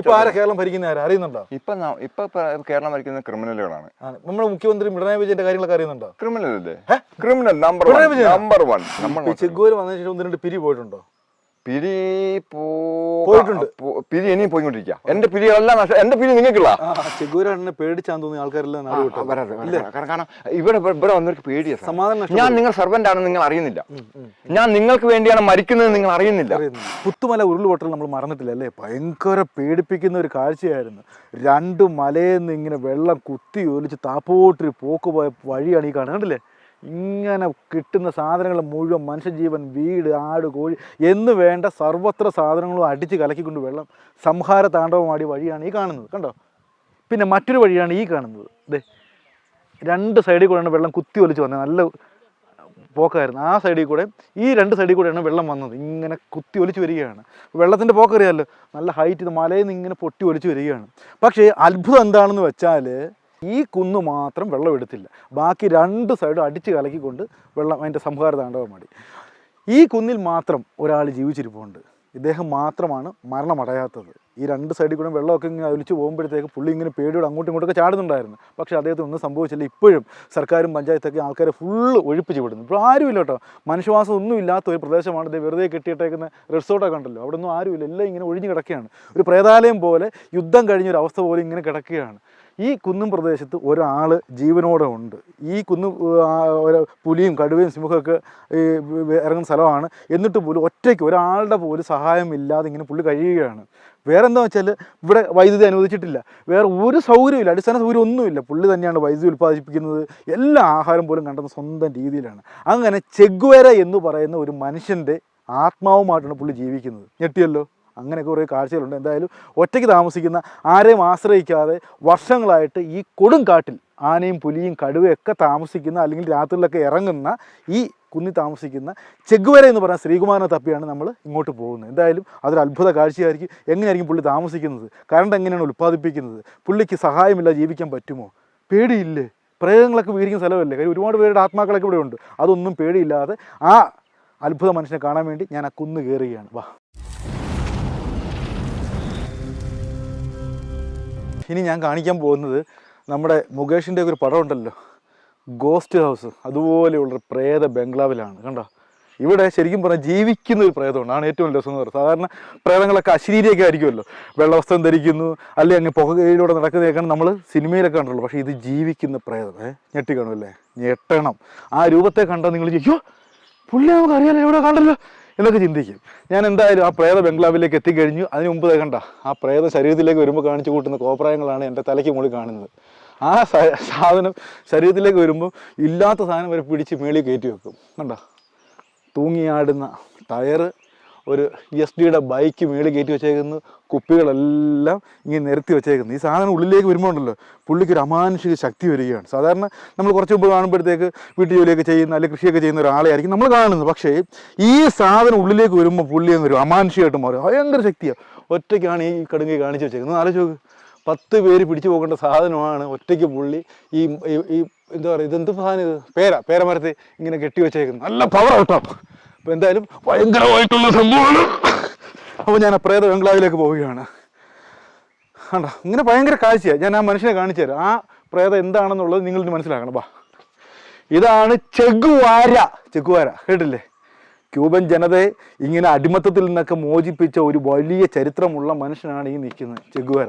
ഇപ്പൊ ആരാ കേരളം ഭരിക്കുന്ന ആരാ? അറിയുന്നുണ്ടോ? ഇപ്പൊ ഇപ്പൊ കേരളം ഭരിക്കുന്ന ക്രിമിനലുകളാണ്. നമ്മുടെ മുഖ്യമന്ത്രി പിണറായി വിജയന്റെ കാര്യങ്ങളൊക്കെ അറിയുന്നുണ്ടോ? ക്രിമിനൽ അല്ലേ ക്രിമിനൽ നമ്പർ നമ്പർ വൺ നമ്മൾ ഈ ചെഗുവേര് വന്നതിന് ശേഷം ഒന്ന് രണ്ട് പിരി പോയിട്ടുണ്ടോ? പിരി പോയിട്ടുണ്ട്. പിരി ഇനിയും പോയിക്കൊണ്ടിരിക്കുക എന്റെ പിരികളെല്ലാം നഷ്ട- എന്റെ പിരി നിങ്ങൾക്കുള്ള. ചെഗുവേരാണ് പേടിച്ചാന്ന് തോന്നിയ ആൾക്കാരെല്ലാം കാരണം ഇവിടെ ഇവിടെ വന്നവർക്ക് പേടിയാ. സമാധാനം. ഞാൻ നിങ്ങൾ സർവന്റ് ആണെന്ന് നിങ്ങൾ അറിയുന്നില്ല. ഞാൻ നിങ്ങൾക്ക് വേണ്ടിയാണ് മരിക്കുന്നത് നിങ്ങൾ അറിയുന്നില്ല. പുത്തുമല ഉരുൾപൊട്ടൽ നമ്മൾ മറന്നിട്ടില്ല അല്ലേ? ഭയങ്കര പേടിപ്പിക്കുന്ന ഒരു കാഴ്ചയായിരുന്നു. രണ്ട് മലയിൽ നിന്ന് ഇങ്ങനെ വെള്ളം കുത്തി ഒലിച്ച് താപ്പോട്ടൊരു പോക്ക് പോയ വഴിയാണ് ഈ കാണുന്നത് കണ്ടില്ലേ? ഇങ്ങനെ കിട്ടുന്ന സാധനങ്ങൾ മുഴുവൻ മനുഷ്യജീവൻ വീട് ആട് കോഴി എന്ന് വേണ്ട സർവത്ര സാധനങ്ങളും അടിച്ച് കലക്കിക്കൊണ്ട് വെള്ളം സംഹാര താണ്ഡവമാടി വഴിയാണ് ഈ കാണുന്നത്. കണ്ടോ? പിന്നെ മറ്റൊരു വഴിയാണ് ഈ കാണുന്നത്. ദേ രണ്ട് സൈഡിൽ കൂടെയാണ് വെള്ളം കുത്തി ഒലിച്ച് വന്നത്. നല്ല പോക്കായിരുന്നു. ആ സൈഡിൽ കൂടെ ഈ രണ്ട് സൈഡിൽ കൂടെയാണ് വെള്ളം വന്നത്. ഇങ്ങനെ കുത്തി ഒലിച്ച് വരികയാണ്. വെള്ളത്തിന്റെ പോക്കറിയാമല്ലോ നല്ല ഹൈറ്റ് ഇത് മലയിൽ നിന്ന് ഇങ്ങനെ പൊട്ടി ഒലിച്ച് വരികയാണ്. പക്ഷേ അത്ഭുതം എന്താണെന്ന് വെച്ചാൽ ഈ കുന്ന് മാത്രം വെള്ളം എടുത്തില്ല. ബാക്കി രണ്ട് സൈഡും അടിച്ച് കലക്കിക്കൊണ്ട് വെള്ളം അതിന്റെ സംഹാര താണ്ഡവമാടി ഈ കുന്നിൽ മാത്രം ഒരാൾ ജീവിച്ചിരിപ്പുണ്ട്. ഇദ്ദേഹം മാത്രമാണ് മരണമടയാത്തത്. ഈ രണ്ട് സൈഡിൽ കൂടെ വെള്ളമൊക്കെ ഇങ്ങനെ ഒലിച്ച് പോകുമ്പോഴത്തേക്ക് പുള്ളി ഇങ്ങനെ പേടിയോട് അങ്ങോട്ടും ഇങ്ങോട്ടൊക്കെ ചാടുന്നുണ്ടായിരുന്നു. പക്ഷേ അദ്ദേഹത്തിന് ഒന്നും സംഭവിച്ചില്ല. ഇപ്പോഴും സർക്കാരും പഞ്ചായത്തൊക്കെ ആൾക്കാരെ ഫുള്ള് ഒഴിപ്പിച്ച് വിടുന്നു. ഇപ്പോൾ ആരുമില്ല കേട്ടോ. മനുഷ്യവാസം ഒന്നും ഇല്ലാത്ത ഒരു പ്രദേശമാണ് ഇത് വെറുതെ കെട്ടിയിട്ടേക്കുന്ന റിസോർട്ടൊക്കെ ഉണ്ടല്ലോ അവിടെ ഒന്നും ആരുമില്ല. എല്ലാം ഇങ്ങനെ ഒഴിഞ്ഞ് കിടക്കുകയാണ്. ഒരു പ്രേതാലയം പോലെ യുദ്ധം കഴിഞ്ഞ ഒരു അവസ്ഥ പോലെ ഇങ്ങനെ കിടക്കുകയാണ്. ഈ കുന്നും പ്രദേശത്ത് ഒരാൾ ജീവനോടെ ഉണ്ട്. ഈ കുന്ന് ഒരു പുലിയും കടുവയും സിംഹമൊക്കെ ഇറങ്ങുന്ന സ്ഥലമാണ്. എന്നിട്ട് പോലും ഒറ്റയ്ക്ക് ഒരാളുടെ പോലും സഹായമില്ലാതെ ഇങ്ങനെ പുള്ളി കഴിയുകയാണ്. വേറെ എന്താ വെച്ചാൽ ഇവിടെ വൈദ്യുതി അനുവദിച്ചിട്ടില്ല. വേറെ ഒരു സൗകര്യമില്ല അടിസ്ഥാന സൗകര്യം ഒന്നുമില്ല. പുള്ളി തന്നെയാണ് വൈദ്യുതി ഉൽപ്പാദിപ്പിക്കുന്നത്. എല്ലാ ആഹാരം പോലും കണ്ടെന്ന സ്വന്തം രീതിയിലാണ്. അങ്ങനെ ചെഗ്വേര എന്ന് പറയുന്ന ഒരു മനുഷ്യന്റെ ആത്മാവുമായിട്ടാണ് പുള്ളി ജീവിക്കുന്നത്. ഞെട്ടിയല്ലോ? അങ്ങനെയൊക്കെ കുറേ കാഴ്ചകളുണ്ട്. എന്തായാലും ഒറ്റയ്ക്ക് താമസിക്കുന്ന ആരെയും ആശ്രയിക്കാതെ വർഷങ്ങളായിട്ട് ഈ കൊടും കാട്ടിൽ ആനയും പുലിയും കടുവയൊക്കെ താമസിക്കുന്ന അല്ലെങ്കിൽ രാത്രിയിലൊക്കെ ഇറങ്ങുന്ന ഈ കുന്നി താമസിക്കുന്ന ചെഗ്വര എന്ന് പറയുന്ന ശ്രീകുമാരനെ തപ്പിയാണ് നമ്മൾ ഇങ്ങോട്ട് പോകുന്നത്. എന്തായാലും അതൊരു അത്ഭുത കാഴ്ചയായിരിക്കും. എങ്ങനെയായിരിക്കും പുള്ളി താമസിക്കുന്നത്? കറണ്ട് എങ്ങനെയാണ് ഉൽപ്പാദിപ്പിക്കുന്നത്? പുള്ളിക്ക് സഹായമില്ല ജീവിക്കാൻ പറ്റുമോ? പേടിയില്ലേ? പ്രേതങ്ങളൊക്കെ വീരിക്കുന്ന സ്ഥലമല്ലേ? കാര്യം ഒരുപാട് പേരുടെ ആത്മാക്കളൊക്കെ ഇവിടെ ഉണ്ട്. അതൊന്നും പേടിയില്ലാതെ ആ അത്ഭുത മനുഷ്യനെ കാണാൻ വേണ്ടി ഞാൻ ആ കുന്ന് കയറുകയാണ്. വാ. ഇനി ഞാൻ കാണിക്കാൻ പോകുന്നത് നമ്മുടെ മുകേഷിന്റെ ഒരു പടം ഉണ്ടല്ലോ. ഗോസ്റ്റ് ഹൗസ് അതുപോലെയുള്ള പ്രേത ബംഗ്ലാവിലാണ്. കണ്ടോ? ഇവിടെ ശരിക്കും പറഞ്ഞാൽ ജീവിക്കുന്ന ഒരു പ്രേതമാണ്. ആണ് ഏറ്റവും രസം എന്ന് പറയുന്നത്. സാധാരണ പ്രേതങ്ങളൊക്കെ അശരീരിയൊക്കെ ആയിരിക്കുമല്ലോ. വെള്ളവസ്ത്രം ധരിക്കുന്നു. അല്ലെങ്കിൽ അങ്ങ് പുകയിലൂടെ നടക്കുന്നതൊക്കെയാണ് നമ്മൾ സിനിമയിലൊക്കെ കണ്ടുള്ളൂ പക്ഷേ ഇത് ജീവിക്കുന്ന പ്രേതം. ഏ ഞെട്ടിക്കണമല്ലേ? ഞെട്ടണം. ആ രൂപത്തെ കണ്ടാൽ നിങ്ങൾ ചെയ്യോ പുള്ളി നമുക്ക് അറിയാലോ എവിടെ കണ്ടല്ലോ? എന്നൊക്കെ ചിന്തിക്കും. ഞാൻ എന്തായാലും ആ പ്രേത ബംഗ്ലാവിലേക്ക് എത്തിക്കഴിഞ്ഞു. അതിന് മുമ്പ് കണ്ട ആ പ്രേത ശരീരത്തിലേക്ക് വരുമ്പോൾ കാണിച്ചു കൂട്ടുന്ന കോപ്രായങ്ങളാണ് എന്റെ തലയ്ക്ക് മുകളിൽ കാണുന്നത്. ആ സാധനം ശരീരത്തിലേക്ക് വരുമ്പോൾ ഇല്ലാത്ത സാധനം വരെ പിടിച്ച് മേളിൽ കയറ്റി വെക്കും. കണ്ട? തൂങ്ങിയാടുന്ന ടയറ് ഒരു എസ് ഡിയുടെ ബൈക്ക് മേളിൽ കയറ്റി വെച്ചേക്കുന്നു. കുപ്പികളെല്ലാം ഇങ്ങനെ നിരത്തി വെച്ചേക്കുന്നു. ഈ സാധനം ഉള്ളിലേക്ക് വരുമ്പോൾ ഉണ്ടല്ലോ പുള്ളിക്ക് ഒരു അമാനുഷിക ശക്തി വരികയാണ്. സാധാരണ നമ്മൾ കുറച്ച് മുമ്പ് കാണുമ്പോഴത്തേക്ക് വീട്ടു ജോലിയൊക്കെ ചെയ്യുന്ന അല്ലെങ്കിൽ കൃഷിയൊക്കെ ചെയ്യുന്ന ഒരാളെ ആയിരിക്കും നമ്മൾ കാണുന്നത്. പക്ഷേ ഈ സാധനം ഉള്ളിലേക്ക് വരുമ്പോൾ പുള്ളി ഒരു അമാനുഷികമായിട്ട് മാറും. ഭയങ്കര ശക്തിയാണ് ഒറ്റയ്ക്കാണ് ഈ കടുങ്ങി കാണിച്ചു വെച്ചേക്കുന്നത്. ആലോചിച്ച് പത്ത് പേര് പിടിച്ചു പോകേണ്ട സാധനമാണ് ഒറ്റയ്ക്ക് പുള്ളി ഈ ഈ- എന്താ പറയുക ഇതെന്ത് സാധനം ഇത്? പേര പേരമരത്തെ ഇങ്ങനെ കെട്ടി വെച്ചേക്കുന്നത്. നല്ല പവർ കേട്ടോ. അപ്പോൾ എന്തായാലും ഭയങ്കരമായിട്ടുള്ള സംഭവമാണ്. അപ്പോൾ ഞാൻ പ്രേത ബംഗ്ലാവിലേക്ക് പോവുകയാണ്. കണ്ടോ ഇങ്ങനെ ഭയങ്കര കാഴ്ചയാണ് ഞാൻ ആ മനുഷ്യനെ കാണിച്ചു തരാം. ആ പ്രേതം എന്താണെന്നുള്ളത് നിങ്ങൾ മനസ്സിലാക്കണം. ബാ ഇതാണ് ചെഗുവാര. ചെഗുവാര കേട്ടില്ലേ? ക്യൂബൻ ജനതയെ ഇങ്ങനെ അടിമത്തത്തിൽ നിന്നൊക്കെ മോചിപ്പിച്ച ഒരു വലിയ ചരിത്രമുള്ള മനുഷ്യനാണ് ഈ നിൽക്കുന്നത് ചെഗുവാര.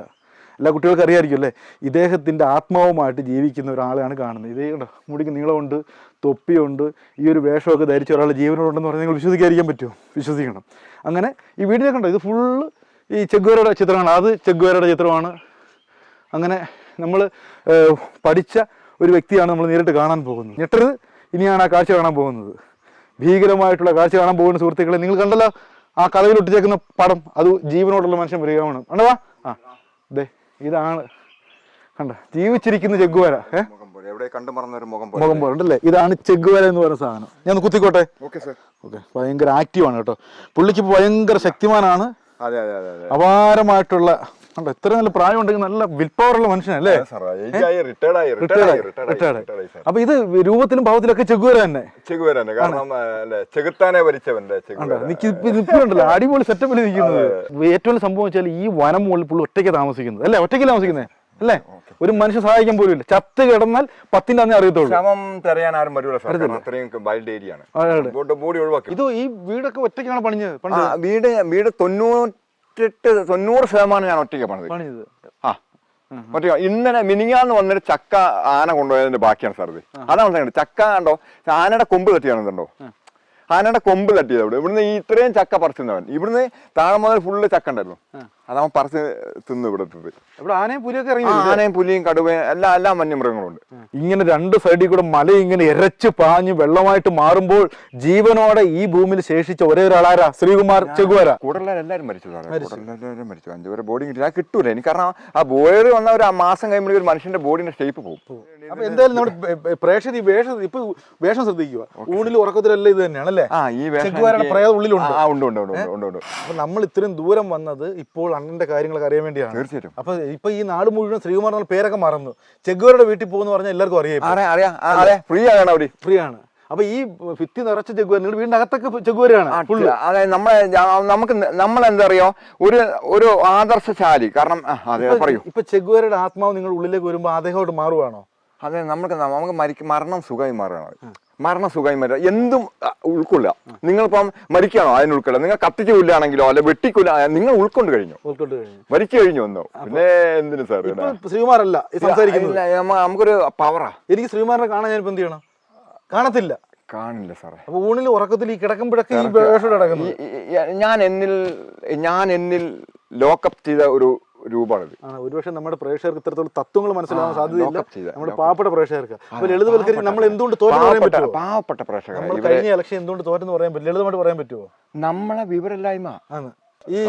എല്ലാ കുട്ടികൾക്കും അറിയാമായിരിക്കും അല്ലേ? ഇദ്ദേഹത്തിന്റെ ആത്മാവുമായിട്ട് ജീവിക്കുന്ന ഒരാളെയാണ് കാണുന്നത്. ഇതേ മുടിക്ക് നീളമുണ്ട് തൊപ്പിയുണ്ട് ഈ ഒരു വേഷമൊക്കെ ധരിച്ച ഒരാൾ ജീവനോടുണ്ടെന്ന് പറഞ്ഞാൽ നിങ്ങൾ വിശ്വസിക്കാതിരിക്കാൻ പറ്റുമോ? വിശ്വസിക്കണം. അങ്ങനെ ഈ വീടിനെ കണ്ടോ? ഇത് ഫുള്ള് ഈ ചെഗ്വേരയുടെ ചിത്രമാണ് അത് ചെഗ്വേരയുടെ ചിത്രമാണ്. അങ്ങനെ നമ്മൾ പഠിച്ച ഒരു വ്യക്തിയാണ് നമ്മൾ നേരിട്ട് കാണാൻ പോകുന്നത്. ഞെട്ടരുത്. ഇനിയാണ് ആ കാഴ്ച കാണാൻ പോകുന്നത്. ഭീകരമായിട്ടുള്ള കാഴ്ച കാണാൻ പോകുന്ന സുഹൃത്തുക്കളെ നിങ്ങൾ കണ്ടല്ലോ? ആ കഥയിൽ ഒട്ടിച്ചേക്കുന്ന പടം. അത് ജീവനോടുള്ള മനുഷ്യൻ വരികയാണ്. ആണോ ആ. ദേ. ഇതാണ്. കണ്ട? ജീവിച്ചിരിക്കുന്ന ചെഗുവര മുഖം പോലെ. ഉണ്ടല്ലേ? ഇതാണ് ചെഗുവര എന്ന് പറയുന്ന സാധനം. ഞാൻ കുത്തിക്കോട്ടെ? ഓക്കെ ഭയങ്കര ആക്റ്റീവാണ് കേട്ടോ. പുള്ളിക്ക് ഭയങ്കര ശക്തിമാനാണ്. അപാരമായിട്ടുള്ള കണ്ടോ ഇത്ര നല്ല പ്രായം ഉണ്ടെങ്കിൽ നല്ല വിൽ ഉള്ള മനുഷ്യനല്ലേ? അപ്പൊ ഇത് രൂപത്തിലും ഭാവത്തിലൊക്കെ ചെകുവര തന്നെ. ചെകുവരാണ് കാരണം അല്ലെ ചെകുത്താനെ നിൽക്കുന്നുണ്ടല്ലോ അടിപൊളി സെറ്റപ്പിൽ നിൽക്കുന്നത്. ഏറ്റവും സംഭവം വെച്ചാൽ ഈ വനം മുകളിൽ പുള്ളി ഒറ്റയ്ക്ക് താമസിക്കുന്നത്. അല്ലേ ഒറ്റയ്ക്ക് താമസിക്കുന്നത് അല്ലേ? ഒരു മനുഷ്യ സഹായിക്കാൻ പോലും ഇല്ല ചത്ത് കിടന്നാൽ പത്തിന്റെ അന്നേ അറിയത്തുള്ളൂ. തെരയാൻ ആരും വരൂല കാരണം വൈൽഡ് ഏരിയ ആണ് ബോഡി ഒഴിവാക്കി. ഇത് ഈ വീടൊക്കെ ഒറ്റയ്ക്കാണ് പണിഞ്ഞത് വീട് വീട് തൊണ്ണൂറ്റെട്ട് തൊണ്ണൂറ് ശതമാനം ഞാൻ ഒറ്റയ്ക്ക് പണിത്. ആ. ഒറ്റയ്ക്ക്. ഇന്നലെ മിനിങ്ങാന്ന് വന്നൊരു ചക്ക ആന കൊണ്ടുപോയതിന്റെ ബാക്കിയാണ് സാർ ഇത്. അതാണ് ചക്ക കണ്ടോ? ആനയുടെ കൊമ്പ് തട്ടിയാണെന്നുണ്ടോ ആനയുടെ കൊമ്പ് തട്ടിയത് അവിടെ. ഇവിടുന്ന് ഈ ഇത്രയും ചക്ക പറിച്ചിരുന്നവൻ. ഇവിടുന്ന് താഴെ മുതൽ ഫുള്ള് ചക്ക ഉണ്ടായിരുന്നു. അതവൻ പറിച്ച് തിന്നു ഇവിടെ ഇവിടെ ആനയും പുലിയൊക്കെ ഇറങ്ങി ആനയും പുലിയും കടുവയും എല്ലാ എല്ലാ വന്യമൃഗങ്ങളുണ്ട്. ഇങ്ങനെ രണ്ട് സൈഡിൽ കൂടെ മല ഇങ്ങനെ ഇരച്ച് പാഞ്ഞ് വെള്ളമായിട്ട് മാറുമ്പോൾ ജീവനോടെ ഈ ഭൂമിയിൽ ശേഷിച്ച ഒരേ ഒരാളാരാ? ശ്രീകുമാർ ചെകുവാര കൂടുതലും എല്ലാവരും മരിച്ചു എല്ലാവരും മരിച്ചു. അഞ്ചു പേരെ ബോഡി കിട്ടില്ല കിട്ടൂല. എനിക്ക് കാരണം ആ ബോയർ വന്ന ഒരു മാസം കഴിയുമ്പോഴേക്കും ഒരു മനുഷ്യന്റെ ബോഡിന്റെ ഷേപ്പ് പോകും. അപ്പൊ എന്തായാലും നമ്മുടെ പ്രേക്ഷകർ ഈ വേഷം ഇപ്പൊ വേഷം ശ്രദ്ധിക്കുക. ഊണിൽ ഉറക്കത്തിലെല്ലാം ഇത് തന്നെയാണ് അല്ലേ? ആ ഈ വേഷം ചെഗുവരയുടെ ഉള്ളിലുണ്ട്. അപ്പൊ നമ്മൾ ഇത്രയും ദൂരം വന്നത് ഇപ്പോൾ അണ്ണന്റെ കാര്യങ്ങളൊക്കെ അറിയാൻ വേണ്ടിയാണ്. തീർച്ചയായിട്ടും. അപ്പൊ ഇപ്പൊ ഈ നാട് മുഴുവൻ ശ്രീകുമാർ എന്നുള്ള പേരൊക്കെ മറന്നു. ചെഗുവരുടെ വീട്ടിൽ പോകുന്ന പറഞ്ഞാൽ എല്ലാവർക്കും അറിയാം ഫ്രീ ആണ് അവിടെ ഫ്രീ ആണ് അപ്പൊ ഈ ഭിത്തി നിറച്ച ചെഗുവര നിങ്ങൾ വീടിന്റെ അകത്തൊക്കെ ചെഗുവരാണ് അതെ അതായത് നമ്മളെ നമുക്ക് നമ്മൾ എന്താ അറിയോ ഒരു ഒരു ആദർശശാലി. കാരണം അതെ പറയൂ. ഇപ്പൊ ചെഗുവരയുടെ ആത്മാവ് നിങ്ങൾ ഉള്ളിലേക്ക് വരുമ്പോ അദ്ദേഹമായിട്ട് മാറുവാണോ? അതെ നമുക്ക് നമുക്ക് മരിക്ക മരണം സുഖമായി മാറണം മരണം സുഖമായി മാറുക. എന്തും ഉൾക്കൊള്ളുക. നിങ്ങളിപ്പം മരിക്കണോ അതിന് ഉൾക്കൊള്ളുക. നിങ്ങൾ കത്തിച്ച് കൊല്ലുകയാണെങ്കിലോ അല്ലെ വെട്ടിക്കൊല്ല നിങ്ങൾ ഉൾക്കൊണ്ട് കഴിഞ്ഞു. മരിച്ചു കഴിഞ്ഞു വന്നോ പിന്നെ എന്തിനു സാർ ശ്രീകുമാറല്ല നമുക്കൊരു പവറാ. എനിക്ക് ശ്രീകുമാറിനെ കാണാൻ ഞാൻ എന്ത് ചെയ്യണം? കാണത്തില്ല. കാണില്ല സാറേ. അപ്പൊ ഊണിൽ ഉറക്കത്തിൽ ഈ കിടക്കുമ്പോഴൊക്കെ വേഷം ഈ- ഞാൻ എന്നിൽ ഞാൻ എന്നിൽ ലോക്കപ്പ് ചെയ്ത ഒരു രൂപമാണിത്. ഒരുപക്ഷെ നമ്മുടെ പ്രേക്ഷകർക്ക് ഇത്രത്തോളം തത്വങ്ങൾ മനസ്സിലാവാൻ സാധ്യതയില്ല. നമ്മുടെ. പാവപ്പെട്ട പ്രേക്ഷകർക്ക്. അപ്പൊ ലളിതവൽക്കരിച്ച് നമ്മൾ എന്തുകൊണ്ട് തോറ്റെന്ന് പറയാൻ പാവപ്പെട്ട പറ്റുമോ പാവപ്പെട്ട പ്രേക്ഷകർ കഴിഞ്ഞ ഇലക്ഷൻ എന്തുകൊണ്ട് തോറ്റെന്ന് പറയാൻ പറ്റും ലളിതമായിട്ട് പറയാൻ പറ്റുമോ നമ്മളെ വിവരമില്ലായ്മ. ആണ്. ഈ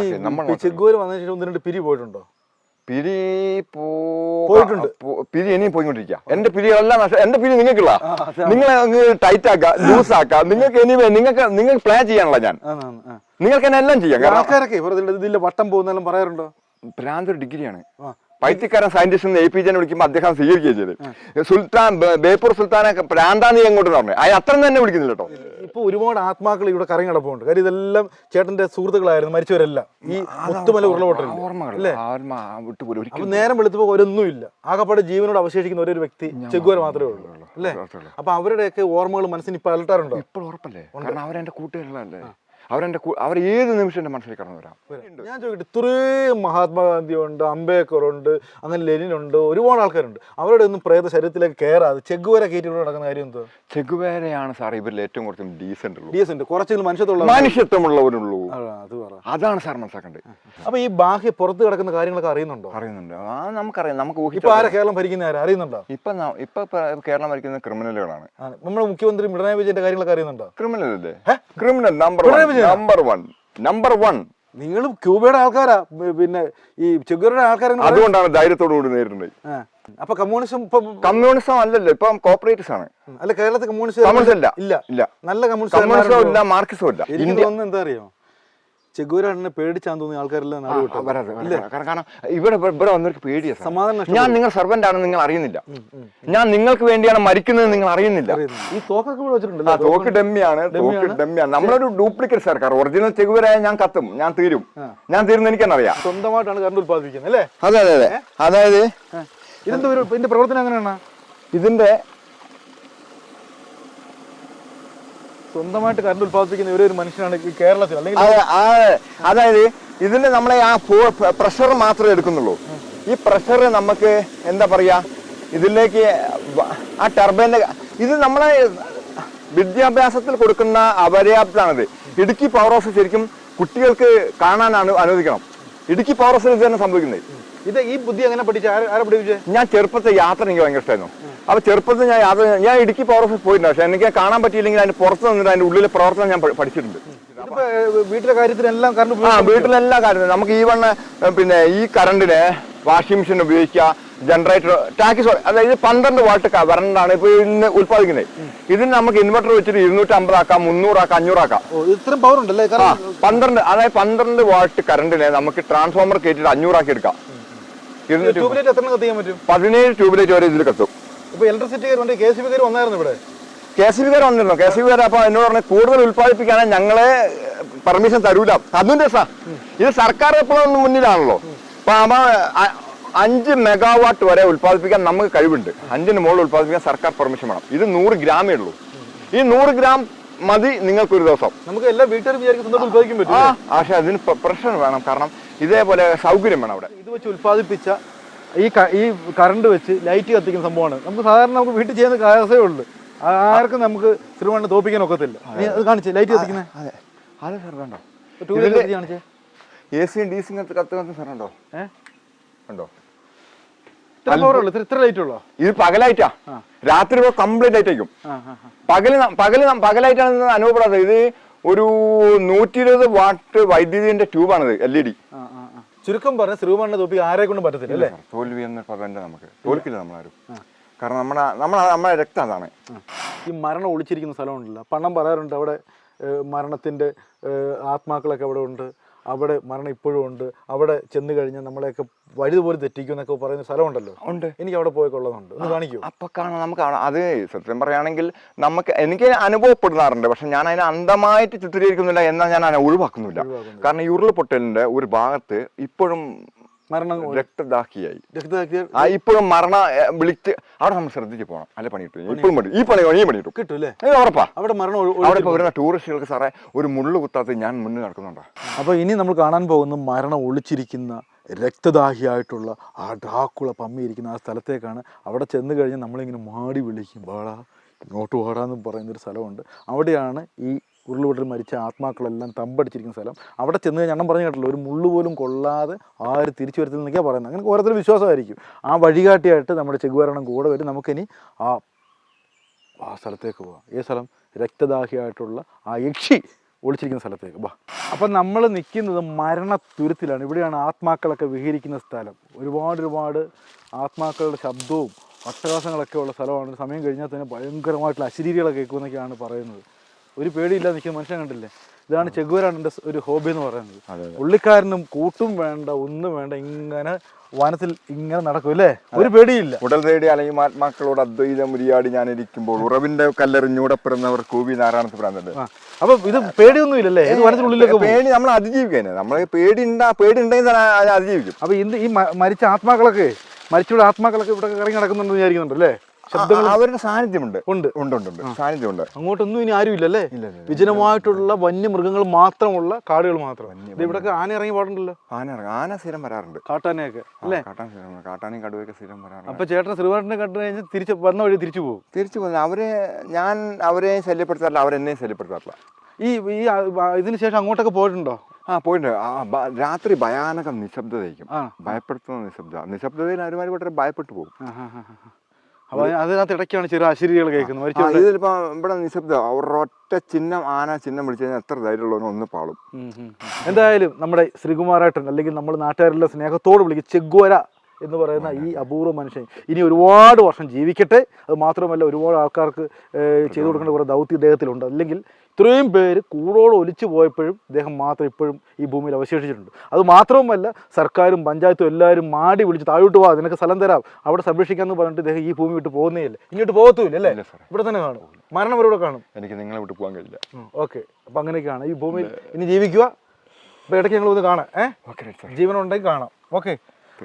ചെഗുവര് വന്നതിന് ശേഷം ഒന്ന് രണ്ട് പിരി പോയിട്ടുണ്ടോ? പിരി പോയിട്ടുണ്ട്. പിരി ഇനിയും പോയിക്കൊണ്ടിരിക്കുക എന്റെ പിരി എല്ലാം നഷ്ട- എന്റെ പിരി നിങ്ങൾക്കുള്ള. നിങ്ങളെ ടൈറ്റ് ആക്കുക ലൂസ് ആക്കുക നിങ്ങൾക്ക് ഇനി നിങ്ങൾക്ക് നിങ്ങൾക്ക് പ്ലാൻ ചെയ്യാനുള്ള ഞാൻ. നിങ്ങൾക്ക് എന്നെ എല്ലാം ചെയ്യാം ആൾക്കാരൊക്കെ ഇതില്ല വട്ടം പോകുന്നാലും പറയാറുണ്ടോ? ഭ്രാന്ത് ഒരു ഡിഗ്രിയാണ്. പൈത്തിക്കാരൻ സയന്റിസ്റ്റ് എ പി ജെ വിളിക്കുമ്പോൾ അദ്ദേഹം സ്വീകരിക്കുകയും ചെയ്തത്. സുൽത്താൻ ബേപ്പൂർ സുൽത്താനെ പ്രാന്താന്ന് എങ്ങോട്ട് പറഞ്ഞു. അയാൾ അത്ര തന്നെ വിളിക്കുന്നില്ല കേട്ടോ. ഇപ്പൊ ഒരുപാട് ആത്മാക്കൾ ഇവിടെ കറങ്ങി കിടപ്പുണ്ട് കാര്യം ഇതെല്ലാം ചേട്ടന്റെ സുഹൃത്തുക്കളായിരുന്നു മരിച്ചവരെല്ലാം. ഈ മുത്തുമല ഉരുളപൊട്ടൽ നേരം വിളിച്ചപ്പോ ഒരൊന്നും ഇല്ല ഒരൊന്നുമില്ല. ആകപ്പാടെ ജീവനോട് അവശേഷിക്കുന്ന ഒരേ വ്യക്തി ചെഗുവര മാത്രമേ ഉള്ളൂ. അല്ലേ? അപ്പൊ അവരുടെയൊക്കെ ഓർമ്മകൾ മനസ്സിന് ഇപ്പൊ അലട്ടാറുണ്ടോ? ഇപ്പോൾ ഉറപ്പല്ലേ? കാരണം അവരെ കൂട്ടുകാരികളല്ലേ അവരെന്റെ കൂ- അവർ ഏത് നിമിഷം എന്റെ മനസ്സിൽ കടന്നു വരാം. ഞാൻ ചോദിക്കട്ടെ ഇത്രയും മഹാത്മാഗാന്ധി ഉണ്ട് അംബേദ്കർ ഉണ്ട് അങ്ങനെ ലെനിൻ ഉണ്ട് ഒരുപാട് ആൾക്കാരുണ്ട്. അവരുടെ ഒന്നും പ്രേത ശരീരത്തിലേക്ക് കയറാതെ ചെഗുവേര കയറ്റി ഇവിടെ നടക്കുന്ന കാര്യം എന്തോ ചെഗുവേരയാണ് സാർ ഇവരിൽ ഏറ്റവും കുറച്ച് ഡീസന്റ് ഉള്ളൂ. ഡി എസ് കുറച്ചെങ്കിലും മനുഷ്യത്തുള്ള മനുഷ്യത്വമുള്ളവരുള്ളൂ. അതാണ് സാർ മനസ്സിലാക്കേണ്ടത് അപ്പൊ ഈ ബാഹ്യ പുറത്ത് കിടക്കുന്ന കാര്യങ്ങളൊക്കെ അറിയുന്നുണ്ടോ? അറിയുന്നുണ്ട്. ആ നമുക്കറിയാം. നമുക്ക് ഇപ്പൊ ആരെ കേരളം ഭരിക്കുന്ന ആരാ? അറിയുന്നുണ്ടോ? ഇപ്പൊ ഇപ്പൊ കേരളം ഭരിക്കുന്ന ക്രിമിനലുകളാണ്. നമ്മുടെ മുഖ്യമന്ത്രി പിണറായി വിജയന്റെ കാര്യങ്ങളൊക്കെ അറിയുന്നുണ്ടോ? ക്രിമിനൽ അല്ലേ? Criminal number? Number one number one നിങ്ങൾ ക്യൂബയുടെ ആൾക്കാരാ. പിന്നെ ഈ ചെഗുരുടെ ആൾക്കാരെ അതുകൊണ്ടാണ് ധൈര്യത്തോടു കൂടി നേരിടുന്നത്. അപ്പൊ കമ്മ്യൂണിസം ഇപ്പൊ കമ്മ്യൂണിസം അല്ലല്ലോ ഇപ്പം കോപ്പറേറ്റീവ്സ് ആണ്. അല്ല കേരളത്തിൽ കമ്മ്യൂണിസ്റ്റ് കമ്മ്യൂണിസം ഇല്ല. ഇല്ല. നല്ല കമ്മ്യൂണിസ്റ്റ് കമ്മ്യൂണിസം ഇല്ല മാർക്സിസം ഇല്ല. എനിക്ക് ഇന്ത്യ ഒന്നും എന്താ അറിയോ? ചെഗുവരാണ് പേടിച്ചാന്ന് തോന്നിയ ആൾക്കാരെല്ലാം നാട് വിട്ടു. കാരണം കാരണം ഇവിടെ ഇവിടെ വന്നവർക്ക് പേടിയാ സമാധാനം ഞാൻ നിങ്ങൾ സർവന്റ് ആണെന്ന് നിങ്ങൾ അറിയുന്നില്ല. ഞാൻ നിങ്ങൾക്ക് വേണ്ടിയാണ് മരിക്കുന്നത് നിങ്ങൾ അറിയുന്നില്ല. ഈ തോക്കൊക്കെ ഇവിടെ ആ വെച്ചിട്ടുണ്ടല്ലോ തോക്ക് ഡമ്മിയാണ് തോക്ക് ഡമ്മിയാണ്. നമ്മളൊരു ഡ്യൂപ്ലിക്കേറ്റ് സർക്കാർ ഒറിജിനൽ ചെഗുവരായ ഞാൻ കത്തും ഞാൻ തീരും. ഞാൻ തീരുന്ന എനിക്കെന്നറിയാം സ്വന്തമായിട്ടാണ് കറണ്ട് ഉത്പാദിപ്പിക്കുന്നത് അല്ലേ? അതെ അതെ അതെ. അതായത് ഇതെന്താ ഒരു ഇതിന്റെ പ്രവർത്തനം എങ്ങനെയാണ്? ഇതിന്റെ സ്വന്തമായിട്ട് കറണ്ട് ഉത്പാദിപ്പിക്കുന്ന ഒരേ ഒരു മനുഷ്യനാണ് കേരളത്തിൽ. അല്ലെങ്കിൽ അതായത് ഇതിന് നമ്മളെ ആ പ്രഷർ മാത്രമേ എടുക്കുന്നുള്ളൂ. ഈ പ്രഷർ നമുക്ക് എന്താ പറയാ ഇതിലേക്ക് ആ ടർബൈന്റെ ഇത് നമ്മളെ വിദ്യാഭ്യാസത്തിൽ കൊടുക്കുന്ന അപര്യാപ്തമാണിത് ഇടുക്കി പവർ ഹൗസ് ശരിക്കും കുട്ടികൾക്ക് കാണാനാണ് അനുവദിക്കണം. ഇടുക്കി പവർ ഹൗസിൽ ഇത് തന്നെ സംഭവിക്കുന്നത്. ഇത് ഈ ബുദ്ധി എങ്ങനെ പഠിച്ചു? ആരെ പഠിപ്പിച്ചേ? ഞാൻ ചെറുപ്പത്തെ യാത്ര എനിക്ക് ഭയങ്കര ഇഷ്ടമായിരുന്നു അപ്പൊ ചെറുപ്പത്തിൽ ഞാൻ യാത്ര ഞാൻ ഇടുക്കി പവർ ഓഫീസ് പോയിട്ടുണ്ട് പക്ഷെ എനിക്ക് കാണാൻ പറ്റിയില്ലെങ്കിൽ അതിന് പുറത്ത് നിന്നിട്ട് അതിന്റെ ഉള്ളിലെ പ്രവർത്തനം ഞാൻ പഠിച്ചിട്ടുണ്ട്. വീട്ടിലെ കാര്യത്തിനെല്ലാം കറണ്ട് ആ വീട്ടിലെല്ലാ കാര്യത്തിലും നമുക്ക് ഈ വണ്ണ പിന്നെ ഈ കറണ്ടിന് വാഷിംഗ് മെഷീൻ ഉപയോഗിക്കുക ജനറേറ്റർ ടാക്സ് അതായത് പന്ത്രണ്ട് വാട്ട് കറണ്ടാണ് ഇപ്പൊ ഇന്ന് ഉത്പാദിക്കുന്നത് ഇതിന് നമുക്ക് ഇൻവെർട്ടർ വെച്ചിട്ട് ഇരുന്നൂറ്റി അമ്പതാക്കാം മുന്നൂറാക്കാം അഞ്ഞൂറാക്കാം ഇത്രയും പവർ ഉണ്ടല്ലേ? പന്ത്രണ്ട് അതായത് പന്ത്രണ്ട് വാട്ട് കറണ്ടിനെ നമുക്ക് ട്രാൻസ്ഫോമർ കയറ്റിട്ട് അഞ്ഞൂറാക്കി എടുക്കാം. പതിനേഴ് ട്യൂബ്ലൈറ്റ് വരെ ഇതിൽ കത്തും. ഇപ്പൊ വണ്ടി കെ സി ബി കാർ വന്നായിരുന്നു ഇവിടെ. കെ സി ബിക്കാർ വന്നിരുന്നു. കെ സി ബിക്കാർ അപ്പൊ എന്നോട് പറഞ്ഞ കൂടുതൽ ഉത്പാദിപ്പിക്കാൻ ഞങ്ങളെ പെർമിഷൻ തരൂല. അതും രസാ ഇത് സർക്കാർ എപ്പോഴും മുന്നിലാണല്ലോ. അപ്പൊ അമ്മ അഞ്ച് മെഗാവാട്ട് വരെ ഉത്പാദിപ്പിക്കാൻ നമുക്ക് കഴിവുണ്ട്. അഞ്ചിന് മുകളിൽ ഉത്പാദിപ്പിക്കാൻ സർക്കാർ പെർമിഷൻ വേണം. ഇത് നൂറ് ഗ്രാമേ ഉള്ളൂ. ഈ നൂറ് ഗ്രാം മതി നിങ്ങൾക്ക് ഒരു ദിവസം. നമുക്ക് എല്ലാ വീട്ടുകാരും പറ്റും ആ പക്ഷെ അതിന് പ്രഷർ വേണം. കാരണം ഇതേപോലെ സൗകര്യം വേണം അവിടെ. ഇത് വെച്ച് ഉൽപ്പാദിപ്പിച്ച ഈ ഈ കറണ്ട് വെച്ച് ലൈറ്റ് കത്തിക്കുന്ന സംഭവമാണ്. നമുക്ക് സാധാരണ നമുക്ക് വീട്ടിൽ ചെയ്യുന്ന കാസേ ഉള്ളൂ. ആർക്കും നമുക്ക് തിരുവണ്ണ തോപ്പിക്കാൻ ഒക്കത്തില്ല. അത് കാണിച്ചേ ലൈറ്റ് കത്തിക്കുന്നത് അതെ. അതെ സാർ വേണ്ട ടൂ വീലർ കാണിച്ചേ. എ സിയും ഡി സിയും കത്തുന്ന സാർ ഉണ്ടോ? ഏഹ് ഉണ്ടോ? ഇത് പകലായിട്ടാ രാത്രി കംപ്ലീറ്റ് ആയിട്ടേക്കും. പകൽ പകൽ പകലായിട്ടാണ് അനുഭവപ്പെടാത്തത്. ഇത് ഒരു നൂറ്റി ഇരുപത് വാട്ട് വൈദ്യുതിന്റെ ട്യൂബാണിത് എൽ ഇ ഡി. ചുരുക്കം പറഞ്ഞ ശ്രീകുമാറിനെ തോപ്പി ആരെ കൊണ്ടും പറ്റത്തില്ല അല്ലേ? തോൽവി എന്ന് പറയണ്ട നമുക്ക്. തോൽക്കില്ല നമ്മളാരും. കാരണം നമ്മുടെ നമ്മളെ നമ്മളെ രക്തം അതാണ്. ഈ മരണം ഒളിച്ചിരിക്കുന്ന സ്ഥലമുണ്ടല്ലോ. പണം പറയാറുണ്ട് അവിടെ മരണത്തിന്റെ ആത്മാക്കളൊക്കെ അവിടെ ഉണ്ട്. അവിടെ മരണം ഇപ്പോഴും ഉണ്ട്. അവിടെ ചെന്ന് കഴിഞ്ഞാൽ നമ്മളെയൊക്കെ വഴി പോലും തെറ്റിക്കും എന്നൊക്കെ പറയുന്ന സ്ഥലമുണ്ടല്ലോ. ഉണ്ട്. എനിക്ക് അവിടെ പോയി കൊള്ളതുണ്ട് ഒന്ന് കാണിക്കൂ. അപ്പൊ കാണാം നമുക്ക് കാണാം. അത് സത്യം പറയുകയാണെങ്കിൽ നമുക്ക് എനിക്ക് അനുഭവപ്പെടുന്നാറുണ്ട് പക്ഷെ ഞാൻ അതിനെ അന്ധമായിട്ട് ചിത്രീകരിക്കുന്നില്ല എന്നാൽ ഞാൻ അതിനെ ഒഴിവാക്കുന്നില്ല. കാരണം ഈ ഉരുൾപൊട്ടലിന്റെ ഒരു ഭാഗത്ത് ഇപ്പോഴും മരണം രക്തദാഹിയായി. രക്തദാഹിയായി. ഇപ്പോഴും മരണ വിളിച്ച് അവിടെ നമ്മൾ ശ്രദ്ധിച്ച് പോകണം അല്ലെ പണി കിട്ടും ഇപ്പോഴും പണി ഈ പണി ഈ പണി കിട്ടും കിട്ടും അല്ലേ ഉറപ്പാ. അവിടെ മരണം അവിടെ. ഇപ്പോൾ വരുന്ന ടൂറിസ്റ്റുകൾക്ക് സാറേ ഒരു മുള്ളു കുത്താത്ത ഞാൻ മുന്നിൽ നടക്കുന്നുണ്ടോ? അപ്പോൾ ഇനി നമ്മൾ കാണാൻ പോകുന്ന മരണം ഒളിച്ചിരിക്കുന്ന രക്തദാഹിയായിട്ടുള്ള ആ ഡാക്കുള പമ്മിയിരിക്കുന്ന ആ സ്ഥലത്തേക്കാണ് അവിടെ ചെന്ന് കഴിഞ്ഞാൽ നമ്മളിങ്ങനെ മാടി വിളിക്കും. വാടാ ഇങ്ങോട്ട് വാടാന്ന് പറയുന്നൊരു സ്ഥലമുണ്ട്. അവിടെയാണ് ഈ ഉരുളുപൊട്ടൽ മരിച്ച ആത്മാക്കളെല്ലാം തമ്പടിച്ചിരിക്കുന്ന സ്ഥലം. അവിടെ ചെന്ന് കഴിഞ്ഞാൽ പറഞ്ഞു കേട്ടല്ലോ ഒരു മുള്ളു പോലും കൊള്ളാതെ ആര് തിരിച്ചു വരത്തില്ലെന്നൊക്കെയാണ് പറയുന്നത്. അങ്ങനെ ഓരോരുത്തർ വിശ്വാസമായിരിക്കും. ആ വഴികാട്ടിയായിട്ട് നമ്മുടെ ചെകുവരണം കൂടെ വരും. നമുക്കിനി ആ ആ സ്ഥലത്തേക്ക് പോവാം. ഈ സ്ഥലം? രക്തദാഹിയായിട്ടുള്ള ആ യക്ഷി ഒളിച്ചിരിക്കുന്ന സ്ഥലത്തേക്ക്. വാ. അപ്പം നമ്മൾ നിൽക്കുന്നത് മരണത്തുരുത്തിലാണ്. ഇവിടെയാണ് ആത്മാക്കളൊക്കെ വിഹരിക്കുന്ന സ്ഥലം. ഒരുപാട് ഒരുപാട് ആത്മാക്കളുടെ ശബ്ദവും അട്ടഹാസങ്ങളൊക്കെ ഉള്ള സ്ഥലമാണ്. സമയം കഴിഞ്ഞാൽ തന്നെ ഭയങ്കരമായിട്ടുള്ള അശരീരികളൊക്കെ കേൾക്കുമെന്നൊക്കെയാണ് പറയുന്നത്. ഒരു പേടിയില്ലാതെ നിൽക്കുന്ന മനുഷ്യൻ കണ്ടില്ലേ? ഇതാണ് ചെഗുവരാണിന്റെ ഒരു ഹോബി എന്ന് പറയുന്നത്. പുള്ളിക്കാരനും കൂട്ടും വേണ്ട ഒന്നും വേണ്ട ഇങ്ങനെ വനത്തിൽ ഇങ്ങനെ നടക്കും അല്ലേ? ഒരു പേടിയില്ല. ഉടൽ തേടി അല്ലെങ്കിൽ ആത്മാക്കളോട് അദ്വൈതം ഉരിയാടി ഞാൻ ഇരിക്കുമ്പോൾ ഉറവിന്റെ കല്ലെറിഞ്ഞൂടെ പിറന്നവർ കൂവി നാരായണത്ത് പറയുന്നുണ്ട് അപ്പൊ ഇത് പേടിയൊന്നും ഇല്ലല്ലേ ഇത് വനത്തിനുള്ളിലേക്ക് പേടി നമ്മൾ അതിജീവിക്കാൻ നമ്മൾ പേടി ഉണ്ടാ പേടി ഉണ്ടെങ്കിൽ അതിജീവിക്കും. അപ്പൊ ഇന്ന് ഈ മരിച്ച ആത്മാക്കളൊക്കെ മരിച്ചുള്ള ആത്മാക്കളൊക്കെ ഇവിടെ ഇറങ്ങി നടക്കുന്നുണ്ടെന്ന് വിചാരിക്കുന്നുണ്ട് അല്ലേ ശബ്ദങ്ങൾ ആ, അവരുടെ സാന്നിധ്യമുണ്ട്. ഉണ്ട്. ഉണ്ട് ഉണ്ട് ഉണ്ട്. സാന്നിധ്യമുണ്ട്. അങ്ങോട്ടൊന്നും ഇനി ആരും ഇല്ലല്ലേ ഇല്ല, ഇല്ല, വിജനമായിട്ടുള്ള വന്യമൃഗങ്ങൾ മാത്രമുള്ള കാടുകൾ മാത്രം. ഇവിടൊക്കെ ആന ഇറങ്ങി പാടുണ്ടല്ലോ ആന ഇറങ്ങി. ആന സ്ഥിരം വരാറുണ്ട്. കാട്ടാനയൊക്കെ അല്ലേ? കാട്ടാൻ സ്ഥിരം വരും. കാട്ടാനും കടുവയൊക്കെ സ്ഥിരം വരാറുണ്ട്. അപ്പൊ ചേട്ടൻ ശ്രീവാറിനെ കണ്ടു കഴിഞ്ഞാൽ തിരിച്ച് വന്ന വഴി തിരിച്ചു പോകും. തിരിച്ചു പോകുന്നത് അവരെ ഞാൻ അവരെ ശല്യപ്പെടുത്താറില്ല അവരെന്നെയും ശല്യപ്പെടുത്താറില്ല. ഈ ഈ ഇതിന് ശേഷം അങ്ങോട്ടൊക്കെ പോയിട്ടുണ്ടോ? ആ പോയിട്ടുണ്ട്. ആ, രാത്രി ഭയാനക നിശബ്ദതയായിരിക്കും. ഭയപ്പെടുത്തുന്ന നിശബ്ദ നിശബ്ദതയിൽ ഒരുമാതിരി ഭയപ്പെട്ടു പോകും. അപ്പൊ അതിനകത്ത് ഇടയ്ക്കാണ് ചെറിയ അശരീരികൾ കേൾക്കുന്നത്. ഇതിലിപ്പോ ഇവിടെ നിശബ്ദ ഒരൊറ്റ ചിഹ്നം ആന ചിഹ്നം വിളിച്ചു കഴിഞ്ഞാൽ എത്ര ധൈര്യമുള്ളവനും ഒന്ന് പാളും. എന്തായാലും നമ്മുടെ ശ്രീകുമാരേട്ടൻ അല്ലെങ്കിൽ നമ്മൾ നാട്ടുകാരെല്ലാം സ്നേഹത്തോട് വിളിക്കും. ചെഗ്വര എന്ന് പറയുന്ന ഈ അപൂർവ മനുഷ്യൻ ഇനി ഒരുപാട് വർഷം ജീവിക്കട്ടെ. അത് മാത്രമല്ല ഒരുപാട് ആൾക്കാർക്ക് ചെയ്തു കൊടുക്കേണ്ട കുറേ ദൗത്യം ഇദ്ദേഹത്തിലുണ്ട്. അല്ലെങ്കിൽ ഇത്രയും പേര് കൂടോട് ഒലിച്ചു പോയപ്പോഴും ഇദ്ദേഹം മാത്രം ഇപ്പോഴും ഈ ഭൂമിയിൽ അവശേഷിച്ചിട്ടുണ്ട്. അത് മാത്രവുമല്ല സർക്കാരും പഞ്ചായത്തും എല്ലാവരും മാടി വിളിച്ച് താഴോട്ട് പോവാ നിനക്ക് സ്ഥലം തരാം. അവിടെ സംരക്ഷിക്കാന്ന് പറഞ്ഞിട്ട് ഇദ്ദേഹം ഈ ഭൂമി വിട്ട് പോകുന്നേ ഇല്ല. ഇങ്ങോട്ട് പോകത്തുമില്ല അല്ലേ? ഇവിടെ തന്നെ കാണും. മരണം ഇവിടെ കാണും. എനിക്ക് നിങ്ങളെ വിട്ട് പോകാൻ കഴിയില്ല. ഓക്കെ. അപ്പം അങ്ങനെയൊക്കെയാണ്. ഈ ഭൂമിയിൽ ഇനി ജീവിക്കുക. അപ്പോൾ ഇടയ്ക്ക് ഞങ്ങൾ ഒന്ന് കാണാം. ഏ? ഓക്കെ സാർ ജീവനുണ്ടെങ്കിൽ കാണാം. ഓക്കെ.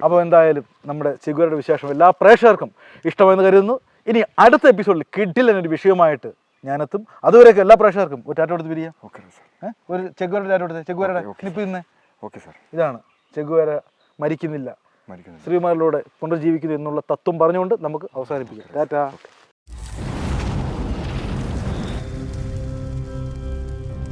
അപ്പോൾ എന്തായാലും നമ്മുടെ ചിഗുരയുടെ വിശേഷം എല്ലാ പ്രേക്ഷകർക്കും ഇഷ്ടമെന്ന് കരുതുന്നു. ഇനി അടുത്ത എപ്പിസോഡിൽ കിഡിലൊരു വിഷയമായിട്ട് ഞാനെത്തും. അതുവരെയൊക്കെ എല്ലാ പ്രേക്ഷകർക്കും ഒരു ടാറ്റ കൊടുത്ത് പിരിയാം. Okay sir? ഒരു ചെഗുവരുടെ ടാറ്റ കൊടുത്തേ ചെഗുവരുടെ ഓക്കേ. ഇന്ന് ഓക്കെ സാർ ഇതാണ്. ചെഗുവര മരിക്കുന്നില്ല. മരിക്കുന്നില്ല. ശ്രീമാരിലൂടെ പുനർജീവിക്കുന്നു എന്നുള്ള തത്വം പറഞ്ഞുകൊണ്ട് നമുക്ക് അവസാനിപ്പിക്കാം. ടാറ്റ.